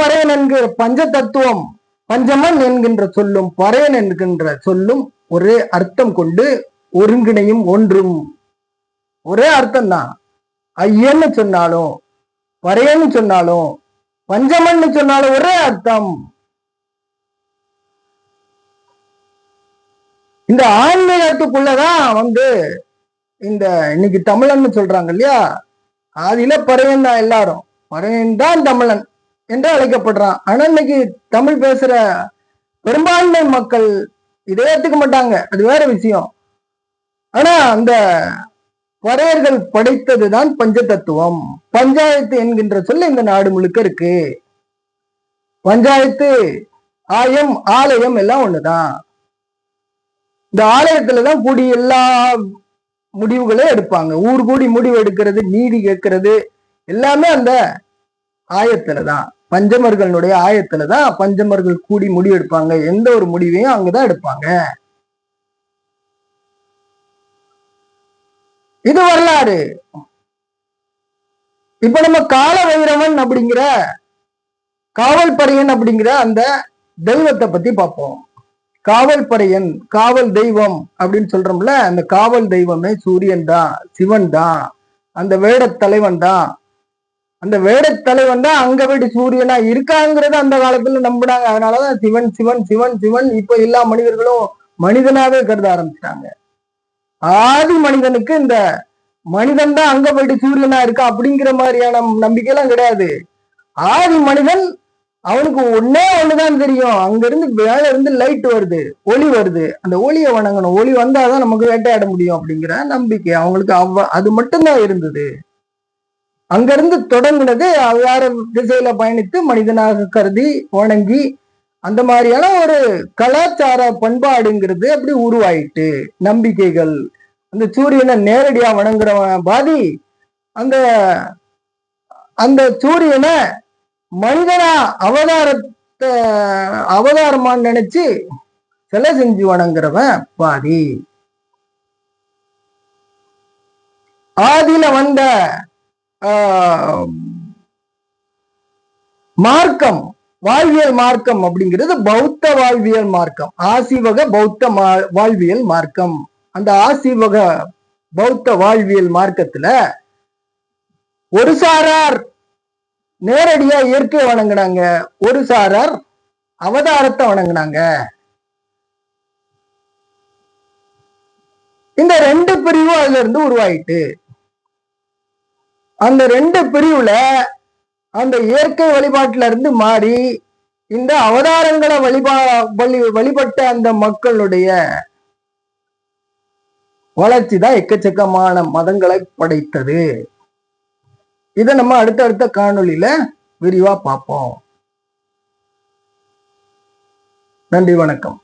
பறையன் என்கிற பஞ்ச தத்துவம் பஞ்சமன் என்கின்ற சொல்லும் பறையன் என்கின்ற சொல்லும் ஒரே அர்த்தம் கொண்டு ஒருங்கிணையும் ஒன்றும். ஒரே அர்த்தம் தான் ஐயன்னு சொன்னாலும் பறையன்னு சொன்னாலும் பஞ்சமன்னு சொன்னாலும் ஒரே அர்த்தம். இந்த ஆன்மீகத்துக்குள்ளதான் வந்து இந்த இன்னைக்கு தமிழன்னு சொல்றாங்க இல்லையா? ஆதியில பறையன் தான் எல்லாரும். பறையன் தான் தமிழன். என்று அழைக்கப்படுறான். ஆனா இன்னைக்கு தமிழ் பேசுற பெரும்பான்மை மக்கள் இதை ஏத்துக்க மாட்டாங்க. அது வேற விஷயம். ஆனா அந்த வரையர்கள் படைத்ததுதான் பஞ்ச தத்துவம் பஞ்சாயத்து என்கின்ற சொல்ல இந்த நாடு முழுக்க இருக்கு. பஞ்சாயத்து ஆயம் ஆலயம் எல்லாம் ஒண்ணுதான். இந்த ஆலயத்துலதான் கூடி எல்லா முடிவுகளும் எடுப்பாங்க. ஊர் கூடி முடிவு எடுக்கிறது நீதி கேட்கறது எல்லாமே அந்த ஆயத்துலதான். பஞ்சமர்களுடைய ஆயத்துல தான் பஞ்சமர்கள் கூடி முடிவு எடுப்பாங்க எந்த ஒரு முடிவையும் அங்கதான் எடுப்பாங்க. இது வரலாறு. இப்ப நம்ம கால வைரவன் அப்படிங்கிற காவல்படையன் அப்படிங்கிற அந்த தெய்வத்தை பத்தி பார்ப்போம். காவல்படையன் காவல் தெய்வம் அப்படின்னு சொல்றோம்ல அந்த காவல் தெய்வமே சூரியன் தான் சிவன் தான் அந்த வேட தலைவன் தான் அந்த வேட தலைவன் தான் அங்க வீடு சூரியனா இருக்காங்கிறத அந்த காலத்துல நம்பினாங்க. அதனாலதான் சிவன் சிவன் சிவன் சிவன் இப்ப எல்லா மனிதர்களும் மனிதனாவே கருத ஆரம்பிச்சிட்டாங்க. ஆதி மனிதனுக்கு இந்த மனிதன் தான் அங்க போயிட்டு சூரியனா இருக்கா அப்படிங்கிற மாதிரியான நம்பிக்கை எல்லாம் கிடையாது. ஆதி மனிதன் அவனுக்கு ஒன்னே ஒண்ணுதான் தெரியும். அங்க இருந்து மேல இருந்து லைட் வருது ஒளி வருது. அந்த ஒளியை வணங்கணும். ஒளி வந்தாதான் நமக்கு வேட்டையாட முடியும் அப்படிங்கிற நம்பிக்கை அவங்களுக்கு அவ அது மட்டும்தான் இருந்தது. அங்கிருந்து தொடங்கினது அவ்வாறு திசையில பயணித்து மனிதனாக கருதி வணங்கி அந்த மாதிரியான ஒரு கலாச்சார பண்பாடுங்கிறது அப்படி உருவாயிட்டு நம்பிக்கைகள் அந்த சூரியனை நேரடியா வணங்குறவன் பாதி அந்த அந்த சூரியனை மனிதனா அவதாரத்தை அவதாரமான்னு நினைச்சு சிலை செஞ்சு வணங்குறவன் பாதி. ஆதியில வந்த மார்க்கம் வாழ்வியல் மார்க்கம் அப்படிங்கிறது பௌத்த வாழ்வியல் மார்க்கம். ஆசிவக பௌத்த மா- வாழ்வியல் மார்க்கம். அந்த ஆசிவக பௌத்த வாழ்வியல் மார்க்கத்துல ஒரு சாரார் நேரடியா இயற்கை வணங்குனாங்க. ஒரு சாரார் அவதாரத்தை வணங்குனாங்க. இந்த ரெண்டு பிரிவும் அதுல இருந்து உருவாயிட்டு அந்த ரெண்டு பிரிவுல அந்த இயற்கை வழிபாட்டுல இருந்து மாறி இந்த அவதாரங்களை வழிபா வழி வழிபட்ட அந்த மக்களுடைய வளர்ச்சி தான் எக்கச்சக்கமான மதங்களை படைத்தது. இதை நம்ம அடுத்தடுத்த காணொளியில விரிவா பார்ப்போம். நன்றி வணக்கம்.